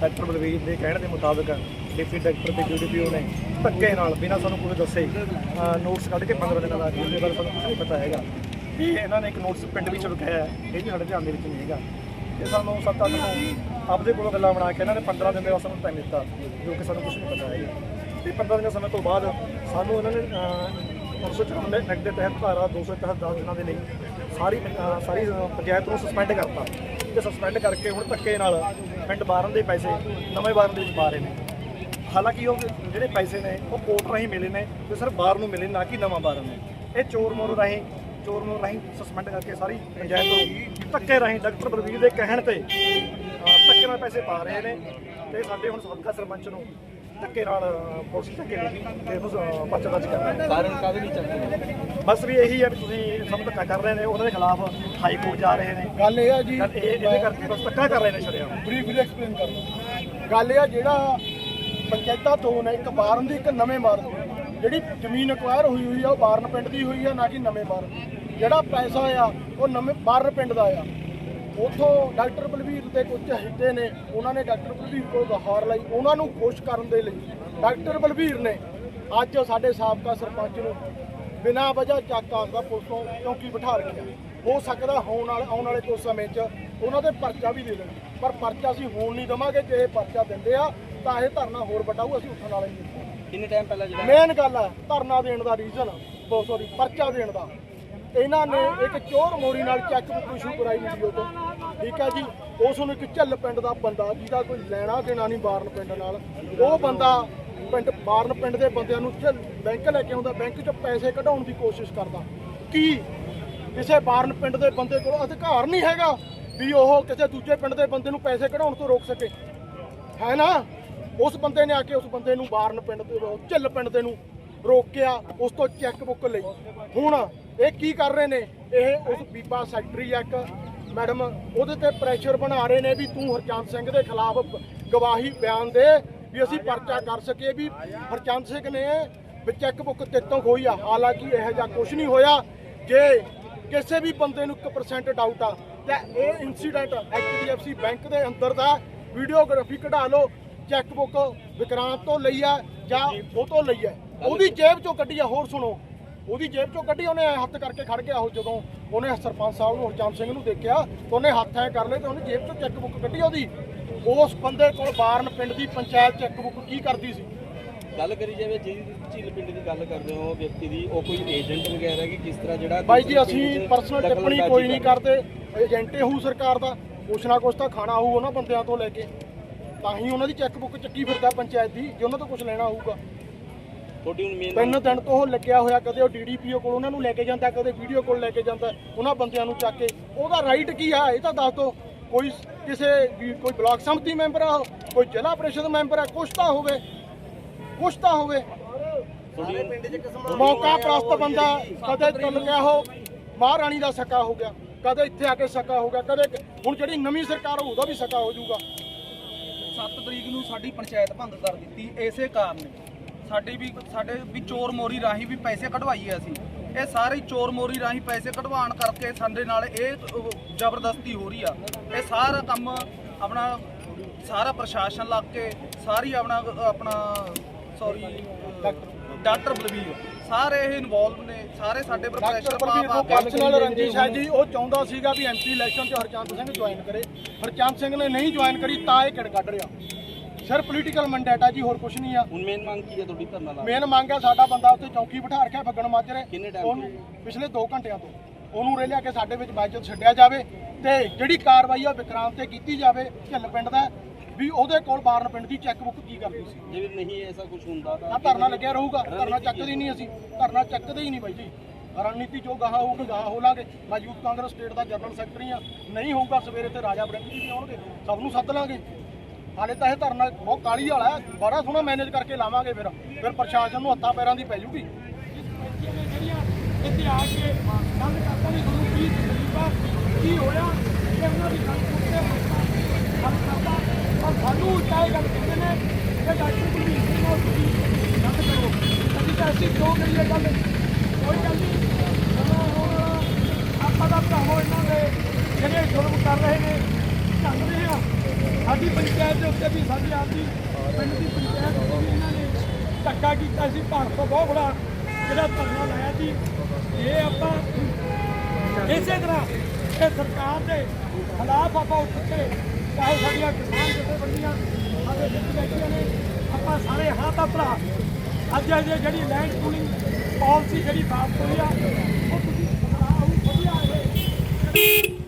Doctor Balvir ਦੇ ਕਹਿਣ ਦੇ ਮੁਤਾਬਕ ਡਿਪਟੀ ਡਾਕਟਰ ਤੇ ਡਿਊਟੀਪੀਓ ਨੇ ਧੱਕੇ ਨਾਲ ਬਿਨਾਂ ਸਾਨੂੰ ਕੁਝ ਦੱਸੇ ਨੋਟਸ ਕੱਢ ਕੇ 15 ਦਿਨਾਂ ਦਾ ਜਿਹਦੇ ਬਾਰੇ ਸਾਨੂੰ ਕੁਝ ਨਹੀਂ ਪਤਾ ਹੈਗਾ ਕਿ ਇਹਨਾਂ ਨੇ ਇੱਕ ਨੋਟਸ ਪਿੰਡ ਵਿੱਚ ਲਿਖਾਇਆ ਇਹ ਵੀ ਸਾਡੇ ਧਿਆਨ ਦੇ ਵਿੱਚ ਨਹੀਂ ਹੈਗਾ। ਤੇ ਸਾਨੂੰ ਸੱਤ ਅੱਠ ਆਪਦੇ ਕੋਲੋਂ ਗੱਲਾਂ ਬਣਾ ਕੇ ਇਹਨਾਂ ਨੇ 15 ਦਿਨ ਦੇ ਵਾਸਤੇ ਸਾਨੂੰ ਟਾਈਮ ਦਿੱਤਾ ਜੋ ਕਿ ਸਾਨੂੰ ਕੁਝ ਨਹੀਂ ਪਤਾ ਹੈਗਾ। ਤੇ 15 ਦਿਨ ਸਮੇਂ ਤੋਂ ਬਾਅਦ ਸਾਨੂੰ ਇਹਨਾਂ ਨੇ ਅਹ, 394 ਐਕਟ ਦੇ ਤਹਿਤ ਧਾਰਾ 200 ਤਹਿਤ 10 ਦਿਨਾਂ ਦੇ ਲਈ ਸਾਰੀ ਸਾਰੀ ਪੰਚਾਇਤ ਨੂੰ ਸਸਪੈਂਡ ਕਰਤਾ। ਤੇ ਸਸਪੈਂਡ ਕਰਕੇ ਹੁਣ ਧੱਕੇ ਨਾਲ ਪਿੰਡ ਬਾਰਨ ਦੇ ਪੈਸੇ ਨਵੇਂ ਬਾਰਨ ਦੇ ਵਿੱਚ ਪਾ ਰਹੇ ਨੇ। ਹਾਲਾਂਕਿ ਉਹ ਜਿਹੜੇ ਪੈਸੇ ਨੇ ਉਹ ਕੋਰਟ ਰਾਹੀਂ ਮਿਲੇ ਨੇ ਤੇ ਸਿਰਫ ਬਾਰ ਨੂੰ ਮਿਲੇ ਨਾ ਕਿ ਨਵਾਂ ਬਾਰਨ ਨੂੰ। ਇਹ ਚੋਰ ਮੋਰ ਰਾਹੀਂ ਚੋਰ ਮੋਰ ਰਾਹੀਂ ਸਸਪੈਂਡ ਕਰਕੇ ਸਾਰੀ ਪੰਚਾਇਤ ਨੂੰ ਧੱਕੇ ਰਾਹੀਂ ਡਾਕਟਰ ਬਲਵੀਰ ਦੇ ਕਹਿਣ ਤੇ ਧੱਕੇ ਨਾਲ ਪੈਸੇ ਪਾ ਰਹੇ ਨੇ ਤੇ ਸਾਡੇ ਹੁਣ ਸਾਬਕਾ ਸਰਪੰਚ ਨੂੰ ਧੱਕੇ ਨਾਲ ਅਹ, ਪੁਲਿਸ ਧੱਕੇ ਦੇ ਤੇ ਉਸ ਪਰਚਾ ਦਰਜ ਕਰਨਾ ਕਾਰਨ ਕਾਹਦੇ ਲਈ ਚੱਲਦੇ ਬਸ ਵੀ ਇਹੀ ਹੈ ਵੀ ਤੁਸੀਂ ਸਾਨੂੰ ਧੱਕਾ ਕਰ ਰਹੇ ਨੇ ਉਹਨਾਂ ਦੇ ਖਿਲਾਫ ਹਾਈ ਕੋਰਟ ਜਾ ਰਹੇ ਨੇ। ਗੱਲ ਇਹ ਆ ਜੀ ਗੱਲ ਇਹ ਇਹਦੇ ਕਰਕੇ ਬਸ ਧੱਕਾ ਕਰ ਰਹੇ ਨੇ ਛੜਿਆ ਬਰੀਫਲੀ ਐਕਸਪਲੇਨ ਕਰਦਾ ਗੱਲ ਇਹ ਆ ਜਿਹੜਾ ਪੰਚਾਇਤਾਂ ਤੋਂ ਨੇ ਇੱਕ ਬਾਰਨ ਦੀ ਇੱਕ ਨਵੇਂ ਬਾਰਨ ਦੀ ਜਿਹੜੀ ਜ਼ਮੀਨ ਅਕਵਾਇਰ ਹੋਈ ਹੋਈ ਆ ਉਹ ਬਾਰਨ ਪਿੰਡ ਦੀ ਹੋਈ ਆ ਨਾ ਕਿ ਨਵੇਂ ਬਾਰਨ ਜਿਹੜਾ ਪੈਸਾ ਆ ਉਹ ਨਵੇਂ ਬਾਰਨ ਪਿੰਡ ਦਾ ਆ। ਉਥੋਂ ਡਾਕਟਰ ਬਲਵੀਰ ਦੇ ਕੁਝ ਹਿੱਤੇ ਨੇ ਉਹਨਾਂ ਨੇ ਡਾਕਟਰ ਬਲਵੀਰ ਕੋਲ ਗਹਾਰ ਲਈ ਉਹਨਾਂ ਨੂੰ ਖੁਸ਼ ਕਰਨ ਦੇ ਲਈ। ਡਾਕਟਰ ਬਲਵੀਰ ਨੇ ਅੱਜ ਸਾਡੇ ਸਾਬਕਾ ਸਰਪੰਚ ਨੂੰ ਬਿਨਾਂ ਵਜ੍ਹਾ ਚੱਕ ਆਸਦਾ ਪੁਲਿਸ ਚੌਂਕੀ ਬਿਠਾ ਰੱਖਿਆ। ਹੋ ਸਕਦਾ ਹੋਣ ਵਾਲੇ ਆਉਣ ਵਾਲੇ ਕੁਝ ਸਮੇਂ 'ਚ ਉਹਨਾਂ ਦੇ ਪਰਚਾ ਵੀ ਦੇ ਦੇਣ ਪਰ ਪਰਚਾ ਅਸੀਂ ਹੋਣ ਨਹੀਂ ਦਵਾਂਗੇ ਜੇ ਇਹ ਪਰਚਾ ਦਿੰਦੇ ਆ ਤਾਂ ਇਹ ਧਰਨਾ ਹੋਰ ਵੱਡਾ ਹੋਊ ਅਸੀਂ ਉੱਠਣ ਵਾਲੇ ਨਹੀਂ। ਕਿੰਨੇ ਟਾਈਮ ਪਹਿਲਾਂ ਜਿਹੜਾ ਮੇਨ ਗੱਲ ਹੈ ਧਰਨਾ ਦੇਣ ਦਾ ਰੀਜ਼ਨ ਬਹੁਤ ਸੌਰੀ ਪਰਚਾ ਦੇਣ ਦਾ। ਇਹਨਾਂ ਨੇ ਇੱਕ ਚੋਰ ਮੋਰੀ ਨਾਲ ਚੈੱਕ ਬੁੱਕ ਇਸ਼ੂ ਕਰਾਈ ਵੀਡੀਓ ਤੋਂ ਠੀਕ ਹੈ ਜੀ, ਉਸ ਨੂੰ ਇੱਕ ਝੱਲ ਪਿੰਡ ਦਾ ਬੰਦਾ ਜਿਹਦਾ ਕੋਈ ਲੈਣਾ ਦੇਣਾ ਨਹੀਂ ਬਾਰਨ ਪਿੰਡ ਨਾਲ, ਉਹ ਬੰਦਾ ਪਿੰਡ, ਬਾਰਨ ਪਿੰਡ ਦੇ ਬੰਦਿਆਂ ਨੂੰ ਝੱਲ, ਬੈਂਕ ਲੈ ਕੇ ਆਉਂਦਾ, ਬੈਂਕ 'ਚ ਪੈਸੇ ਕਢਾਉਣ ਦੀ ਕੋਸ਼ਿਸ਼ ਕਰਦਾ। ਕੀ ਕਿਸੇ ਬਾਰਨ ਪਿੰਡ ਦੇ ਬੰਦੇ ਕੋਲ ਅਧਿਕਾਰ ਨਹੀਂ ਹੈਗਾ ਵੀ ਉਹ ਕਿਸੇ ਦੂਜੇ ਪਿੰਡ ਦੇ ਬੰਦੇ ਨੂੰ ਪੈਸੇ ਕਢਾਉਣ ਤੋਂ ਰੋਕ ਸਕੇ? ਹੈ ਨਾ? ਉਸ ਬੰਦੇ ਨੇ ਆ ਕੇ ਉਸ ਬੰਦੇ ਨੂੰ ਬਾਰਨ ਪਿੰਡ ਦੇ ਉਹ ਝਿੱਲ ਪਿੰਡ ਦੇ ਨੂੰ ਰੋਕਿਆ, ਉਸ ਤੋਂ ਚੈੱਕ ਬੁੱਕ ਲਈ। ਹੁਣ ਇਹ ਕੀ ਕਰ ਰਹੇ ਨੇ? ਇਹ ਉਸ ਬੀਬਾ ਸੈਕਟਰੀ ਇੱਕ। ਮੈਡਮ, ਉਹਦੇ ਤੇ ਪ੍ਰੈਸ਼ਰ ਬਣਾ ਰਹੇ ਨੇ ਵੀ ਤੂੰ ਹਰਚੰਦ ਸਿੰਘ ਦੇ ਖਿਲਾਫ ਗਵਾਹੀ ਬਿਆਨ ਦੇ, ਵੀ ਅਸੀਂ ਪਰਚਾ ਕਰ ਸਕੀਏ ਵੀ ਹਰਚੰਦ ਸਿੰਘ ਨੇ ਵੀ ਚੈੱਕ ਬੁੱਕ ਤੇਤੋਂ ਖੋਈ ਆ। ਹਾਲਾਂਕਿ ਇਹੋ ਜਿਹਾ ਕੁਝ ਨਹੀਂ ਹੋਇਆ। ਜੇ ਕਿਸੇ ਵੀ ਬੰਦੇ ਨੂੰ 1% ਡਾਊਟ ਆ, ਤਾਂ ਇਹ ਇਨਸੀਡੈਂਟ ਐਚਡੀਐਫਸੀ ਬੈਂਕ ਦੇ ਅੰਦਰ ਦਾ ਵੀਡੀਓਗ੍ਰਾਫੀ ਕਢਾ ਲਓ। ਚੈੱਕ ਬੁੱਕ ਵਿਕਰਾਂਤ ਤੋਂ ਲਈ ਆ ਜਾਂ ਉਹ ਤੋਂ ਲਈ ਆ। ਉਹਦੀ ਜੇਬ ਚੋਂ ਕੱਢੀ ਆ। ਹੋਰ ਸੁਣੋ। ਉਹਦੀ ਜੇਬ ਚੋਂ ਕੱਢੀ ਉਹਨੇ ਹੱਥ ਕਰਕੇ ਖੜ ਗਿਆ ਉਹ ਜਦੋਂ ਉਹਨੇ ਸਰਪੰਚ ਸਾਹਿਬ ਨੂੰ ਹਰਚੰਦ ਸਿੰਘ ਨੂੰ ਦੇਖਿਆ ਤਾਂ ਉਹਨੇ ਹੱਥ ਐ ਕਰ ਲਏ ਤੇ ਉਹਨੇ ਜੇਬ ਚੋਂ ਚੈੱਕ ਬੁੱਕ ਕੱਢੀ ਉਹਦੀ। ਉਸ ਬੰਦੇ ਕੋਲ ਬਾਰਨ ਪਿੰਡ ਦੀ ਪੰਚਾਇਤ ਚੈੱਕ ਬੁੱਕ ਕੀ ਕਰਦੀ ਸੀ? ਗੱਲ ਕਰੀ ਜਾਵੇ ਜਿਹਦੀ ਝੀਲ ਪਿੰਡ ਦੀ ਗੱਲ ਕਰਦੇ ਹੋ ਵਿਅਕਤੀ ਦੀ ਉਹ ਕੋਈ ਏਜੰਟ ਵਗੈਰਾ ਕਿ ਕਿਸ ਤਰ੍ਹਾਂ ਜਿਹੜਾ ਬਾਈ ਜੀ ਅਸੀਂ ਪਰਸਨਲ ਟਿੱਪਣੀ ਕੋਈ ਨਹੀਂ ਕਰ- ਕਰਦੇ। ਏਜੰਟੇ ਹੋਊ ਸਰਕਾਰ ਦਾ ਕੁਛ ਨਾ ਕੁਛ ਤਾਂ ਖਾਣਾ ਹੋਊ ਉਹਨਾਂ ਬੰਦਿਆਂ ਤੋਂ ਲੈ ਕੇ। ਤਾਂ ਹੀ ਉਹਨਾਂ ਦੀ ਚੈੱਕ ਬੁੱਕ ਚੱਕੀ ਫਿਰਦਾ ਪੰਚਾਇਤ ਦੀ ਜੇ ਉਹਨਾਂ ਤੋਂ ਕੁਝ ਲੈਣਾ ਹੋਊਗਾ। ਤੁਹਾਡੀ ਹੁਣ ਮੇਨ ਤਿੰਨ ਦਿਨ ਤੋਂ ਉਹ ਲੱਗਿਆ ਹੋਇਆ ਕਦੇ ਉਹ ਡੀਡੀਪੀਓ ਕੋਲ ਉਹਨਾਂ ਨੂੰ ਲੈ ਕੇ ਜਾਂਦਾ ਕਦੇ ਵੀਡੀਓ ਕੋਲ ਲੈ ਕੇ ਜਾਂਦਾ ਉਹਨਾਂ ਬੰਦਿਆਂ ਨੂੰ ਚੱਕ ਕੇ। ਉਹਦਾ ਰਾਈਟ ਕੀ ਆ ਇਹ ਤਾਂ ਦੱਸ ਦਿਓ। ਕੋਈ ਕਿਸੇ ਕੋਈ ਬਲਾਕ ਸੰਮਤੀ ਮੈਂਬਰ ਆ ਕੋਈ ਜ਼ਿਲ੍ਹਾ ਪ੍ਰੀਸ਼ਦ ਮੈਂਬਰ ਆ ਕੁਛ ਤਾਂ ਹੋਵੇ ਕੁਛ ਤਾਂ ਹੋਵੇ। ਮੌਕਾ ਪ੍ਰਸਤ ਬੰਦਾ ਕਦੇ ਤੁਲ ਗਿਆ ਹੋ ਮਹਾਰਾਣੀ ਦਾ ਸਕਾ ਹੋ ਗਿਆ ਕਦੇ ਇੱਥੇ ਆ ਕੇ ਸਕਾ ਹੋ ਗਿਆ ਕਦੇ ਹੁਣ ਜਿਹੜੀ ਨਵੀਂ ਸਰਕਾਰ ਹੋਊ, ਉਹਦਾ ਵੀ ਸਕਾ ਹੋ ਜਾਊਗਾ। 7 ਤਰੀਕ ਨੂੰ ਸਾਡੀ ਪੰਚਾਇਤ ਭੰਗ ਕਰ ਦਿੱਤੀ ਇਸੇ ਕਾਰਨ। ਸਾਡੀ ਵੀ ਸਾਡੇ ਵੀ ਚੋਰ ਮੋਰੀ ਰਾਹੀਂ ਵੀ ਪੈਸੇ ਕਢਵਾਈਏ ਅਸੀਂ। ਇਹ ਸਾਰੇ ਚੋਰ ਮੋਰੀ ਰਾਹੀਂ ਪੈਸੇ ਕਢਵਾਉਣ ਕਰਕੇ ਸਾਡੇ ਨਾਲ ਇਹ ਜ਼ਬਰਦਸਤੀ ਹੋ ਰਹੀ ਆ। ਇਹ ਸਾਰਾ ਕੰਮ ਆਪਣਾ ਸਾਰਾ ਪ੍ਰਸ਼ਾਸਨ ਲੱਗ ਕੇ ਸਾਰੀ ਆਪਣਾ ਆਪਣਾ ਸੌਰੀ ਡਾਕਟਰ ਬਲਵੀਰ ਸਾਰੇ ਇਹ ਇਨਵੋਲਵ ਨੇ ਸਾਰੇ ਸਾਡੇ ਪਰ ਡਾਕਟਰ ਪ੍ਰੈਸ਼ਰ ਪਾ ਬਲਬੀਰ ਪਾ ਨੂੰ ਕੇ ਪਰਸਨਲ ਰੰਜਿਸ਼ ਹੈ ਜੀ ਉਹ ਚਾਹੁੰਦਾ ਸੀਗਾ ਵੀ ਐਮਪੀ ਇਲੈਕਸ਼ਨ 'ਚ ਹਰਚੰਦ ਸਿੰਘ ਜੁਆਇਨ ਕਰੇ। ਹਰਚੰਦ ਸਿੰਘ ਨੇ ਨਹੀਂ ਜੁਆਇਨ ਕਰੀ ਤਾਂ ਇਹ ਕਿੜ ਕੱਢ ਰਿਹਾ। ਸਿਰ ਪੋਲੀਟੀਕਲ ਮੈਂਡੇਟ ਆ ਜੀ ਹੋਰ ਕੁਝ ਨਹੀਂ ਆ। ਹੁਣ ਮੇਨ ਮੰਗ ਕੀ ਹੈ ਤੁਹਾਡੀ ਧਰਨਾ ਲਾ ਮੇਨ ਮੰਗ ਹੈ ਸਾਡਾ ਬੰਦਾ ਉੱਤੇ ਚੌਕੀ ਬਿਠਾ ਰੱਖਿਆ ਫੱਗਣ ਮਾਜਰੇ ਕਿੰਨੇ time ਉਹਨੂੰ ਪਿਛਲੇ 2 ਘੰਟਿਆਂ ਤੋਂ। ਉਹਨੂੰ ਰੇ ਲਿਆ ਕੇ ਸਾਡੇ ਵਿੱਚ ਬਾਈਜਤ ਛੱਡਿਆ ਜਾਵੇ ਤੇ ਜਿਹੜੀ ਕਾਰਵਾਈ ਆ ਵਿਕਰਾਂਤ ਤੇ ਕੀਤੀ ਜਾਵੇ ਝੱਲ ਪਿੰਡ ਦਾ। ਵੀ ਉਹਦੇ ਕੋਲ ਬਾਰਨ ਪਿੰਡ ਦੀ ਚੈੱਕ ਬੁੱਕ ਕੀ ਕਰਦੀ ਸੀ। ਜੇ ਨਹੀਂ ਐਸਾ ਕੁਝ ਹੁੰਦਾ ਤਾਂ ਧਰਨਾ ਲੱਗਿਆ ਰਹੂਗਾ ਧਰਨਾ ਚੱਕਦੇ ਹੀ ਨਹੀਂ ਅਸੀਂ ਧਰਨਾ ਚੱਕਦੇ ਹੀ ਨਹੀਂ ਬਾਈ ਜੀ। ਰਣਨੀਤੀ ਜੋ ਗਾਹਾਂ ਹੋਊਗੀ ਗਾਹਾਂ ਹੋ ਲਾਂਗੇ। ਮੈਂ ਯੂਥ ਕਾਂਗਰਸ ਸਟੇਟ ਦਾ ਜਨਰਲ ਸੈਕਟਰੀ ਆ ਨਹੀਂ ਹੋਊਗਾ ਸਵੇਰੇ ਤੇ ਰਾਜਾ ਬ੍ਰਿੰਕ ਜੀ ਵੀ ਆਉਣਗੇ ਸਭ ਨੂੰ ਸੱਦ ਲਾਂਗੇ। ਹਾਲੇ ਤਾਂ ਇਹ ਧਰਨਾ ਬਹੁਤ ਕਾਲੀ ਵਾਲਾ ਹੈ। ਬੜਾ ਸੋਹਣਾ ਮੈਨੇਜ ਕਰਕੇ ਲਾਵਾਂਗੇ ਫਿਰ। ਫਿਰ ਪ੍ਰਸ਼ਾਸਨ ਨੂੰ ਹੱਥਾਂ ਪੈਰਾਂ ਦੀ ਪੈ ਜੂਗੀ। ਇੱਥੇ ਆ ਕੇ ਗੱਲ ਕਰਦਾ ਨਹੀਂ ਤੁਹਾਨੂੰ ਕੀ ਤਕਲੀਫ ਕੀ ਹੋਇਆ? ਇਹ ਉਹਨਾਂ ਦੀ ਗੱਲ ਪੁੱਛਦੇ ਗੱਲ ਕਰਦਾ। ਪਰ ਸਾਨੂੰ ਚਾਹੇ ਗੱਲ ਕਹਿੰਦੇ ਨੇ ਕਿ ਡਾਕਟਰ ਕੁਲਵੀਰ ਸਿੰਘ ਨੂੰ। ਤੁਸੀਂ ਗੱਲ ਕਰੋ। ਅਸੀਂ ਤਾਂ ਅਸੀਂ ਕਿਉਂ ਕਰੀਏ ਗੱਲ। ਕੋਈ ਗੱਲ ਨਹੀਂ। ਸਮਾਂ ਹੁਣ ਆਪਾਂ ਦਾ ਭਰਾਵੋ ਇਹਨਾਂ ਦੇ ਜਿਹੜੇ ਜ਼ੁਲਮ ਕਰ ਰਹੇ ਨੇ। ਚੱਲ ਰਹੇ ਆ। ਸਾਡੀ ਪੰਚਾਇਤ ਦੇ ਉੱਤੇ ਵੀ ਸਾਡੀ ਆਪਦੀ ਪਿੰਡ ਦੀ ਪੰਚਾਇਤ ਉੱਤੇ ਵੀ ਇਹਨਾਂ ਨੇ ਧੱਕਾ ਕੀਤਾ ਸੀ, ਭਾਰਤ ਤੋਂ ਬਹੁਤ ਬੜਾ ਜਿਹੜਾ ਧਰਨਾ ਲਾਇਆ ਸੀ ਇਹ ਆਪਾਂ ਇਸੇ ਤਰ੍ਹਾਂ ਇਹ ਸਰਕਾਰ ਦੇ ਖਿਲਾਫ ਆਪਾਂ ਉੱਠ ਕੇ ਚਾਹੇ ਸਾਡੀਆਂ ਕਿਸਾਨ ਜਥੇਬੰਦੀਆਂ ਸਾਡੇ ਵਿੱਚ ਬੈਠੀਆਂ ਨੇ, ਆਪਾਂ ਸਾਰੇ ਹਾਂ ਤਾਂ ਭਰਾ। ਅੱਜ ਇਹ ਜਿਹੜੀ ਲੈਂਡ ਪੂਲਿੰਗ ਪਾਲਿਸੀ ਜਿਹੜੀ ਬਾਤ ਹੋਈ ਆ, ਉਹ ਤੁਸੀਂ ਆਹ ਵਧੀਆ ਇਹ।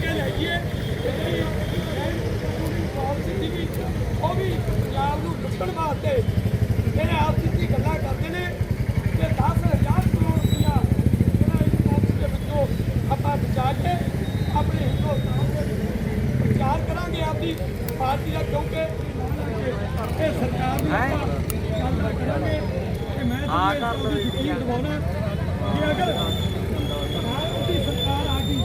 ਕੇ ਲਾਈਏ ਜਿਹੜੀ ਪਾਲਿਸੀ ਸੀਗੀ ਉਹ ਵੀ ਪੰਜਾਬ ਨੂੰ ਲੁੱਟਣ ਵਾਸਤੇ। ਜਿਹੜੇ ਆਪਸੀ ਦੀ ਗੱਲਾਂ ਕਰਦੇ ਨੇ ਕਿ 10000 ਕਰੋੜ ਰੁਪਇਆ ਜਿਹੜਾ ਇਸ ਪਾਲਿਸੀ ਦੇ ਵਿੱਚੋਂ ਆਪਾਂ ਬਚਾ ਕੇ ਆਪਣੇ ਹਿੰਦੁਸਤਾਨ ਦੇ ਵਿੱਚ ਪ੍ਰਚਾਰ ਕਰਾਂਗੇ ਆਪਦੀ ਪਾਰਟੀ ਦਾ ਕਿਉਂਕਿ ਇਹ ਸਰਕਾਰ ਨੂੰ ਆਪਾਂ ਕਰਾਂਗੇ ਕਿ ਮੈਂ ਤੁਹਾਨੂੰ ਯਕੀਨ ਦਿਵਾਉਣਾ ਕਿ ਅਗਰ ਸਰਕਾਰ ਆ ਗਈ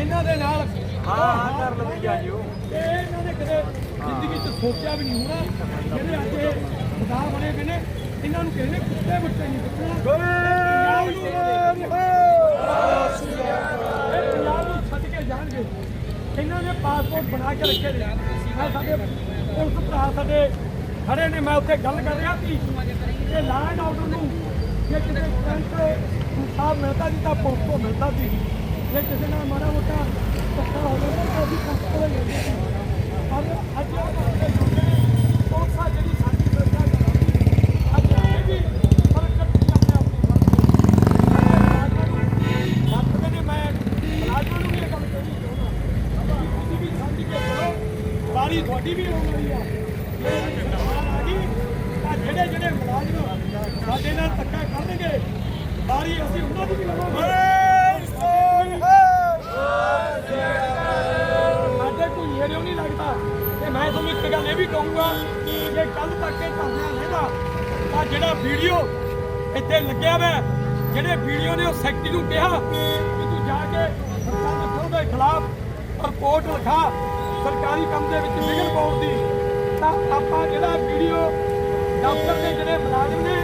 ਇਹਨਾਂ ਦੇ ਨਾਲ ਹਾਂ ਹਾਂ ਕਰ ਲੱਗੀ ਆ ਜਿਓ ਤੇ ਇਹਨਾਂ ਨੇ ਕਦੇ ਜ਼ਿੰਦਗੀ 'ਚ ਸੋਚਿਆ ਵੀ ਨਹੀਂ ਹੋਣਾ ਜਿਹੜੇ ਅੱਜ ਇਹ ਖੁਦਾ ਬਣੇ ਪਏ ਨੇ ਇਹਨਾਂ ਨੂੰ ਕਿਸੇ ਨੇ ਕੁੱਤੇ ਮੁੱਤੇ ਨਹੀਂ ਪੁੱਛਣਾ। ਇਹ ਪੰਜਾਬ ਨੂੰ ਛੱਡ ਕੇ ਜਾਣਗੇ। ਇਹਨਾਂ ਨੇ ਪਾਸਪੋਰਟ ਬਣਾ ਕੇ ਰੱਖੇ ਨੇ। ਮੈਂ ਸਾਡੇ ਪੁਲਿਸ ਭਰਾ ਸਾਡੇ ਖੜੇ ਨੇ ਮੈਂ ਉੱਥੇ ਗੱਲ ਕਰ ਰਿਹਾ ਸੀ। ਕਿ ਲਾਅ ਆਰਡਰ ਨੂੰ ਜੇ ਕਿਸੇ ਕਰੰਟ ਇਨਸਾਫ ਮਿਲਦਾ ਸੀ ਤਾਂ ਪੁਲਿਸ ਤੋਂ ਮਿਲਦਾ ਸੀ। ਜੇ ਕਿਸੇ ਨਾਲ ਮਾੜਾ ਮੋਟਾ ਧੱਕਾ ਹੋ ਜਾਂਦਾ ਤਾਂ ਉਹਦੀ ਪੁਲਿਸ ਕੋਲ ਜਾਂਦੇ ਪਰ ਅੱਜ ਪੁਲਿਸ ਜਿਹੜੀ ਸਾਡੀ ਸੁਰੱਖਿਆ ਕਰਾਂਗੀ ਅੱਜ ਇਹ ਵੀ ਫ਼ਰਕ ਆਪਣੇ ਆਪਣੀ ਵਰਤਦੇ ਨੇ ਮੈਂ ਮੁਲਾਜ਼ਮਾਂ ਨੂੰ ਵੀ ਇਹ ਗੱਲ ਕਹਿਣੀ ਚਾਹੁੰਦਾ ਕਿ ਤੁਸੀਂ ਵੀ ਸਮਝ ਕੇ ਚਲੋ ਵਾਰੀ ਤੁਹਾਡੀ ਵੀ ਆਉਣ ਵਾਲੀ ਆ ਜੇ ਸਰਕਾਰ ਆ ਗਈ ਤਾਂ ਜਿਹੜੇ ਜਿਹੜੇ ਮੁਲਾਜ਼ਮ ਸਾਡੇ ਨਾਲ ਧੱਕਾ ਕਰਨਗੇ ਵਾਰੀ ਅਸੀਂ ਉਹਨਾਂ ਦੀ ਵੀ ਲਵਾਂਗੇ ਸਾਡੇ ਕੋਈ ਨੇੜਿਓ ਨਹੀਂ ਲੱਗਦਾ ਤੇ ਮੈਂ ਤੁਹਾਨੂੰ ਇੱਕ ਗੱਲ ਇਹ ਵੀ ਕਹੂੰਗਾ ਕਿ ਕੱਲ ਤੱਕ ਇਹ ਧਰਨਾ ਲੈਦਾ ਤਾਂ ਜਿਹੜਾ ਵੀਡੀਓ ਇੱਥੇ ਲੱਗਿਆ ਵਾ, ਜਿਹੜੇ ਵੀਡੀਓ ਨੇ ਉਹ ਸੈਕਟਰੀ ਨੂੰ ਕਿਹਾ ਕਿ ਤੂੰ ਜਾ ਕੇ ਸਰਕਾਰ ਨਫਰਤ ਦੇ ਖਿਲਾਫ, ਰਿਪੋਰਟ ਲਿਖਾ, ਸਰਕਾਰੀ ਕੰਮ ਦੇ ਵਿੱਚ ਵਿਗੜ ਪਾਉਣ ਦੀ। ਤਾਂ ਆਪਾਂ ਜਿਹੜਾ ਵੀਡੀਓ ਦਫ਼ਤਰ ਦੇ ਜਿਹੜੇ ਮੁਲਾਜ਼ਮ ਨੇ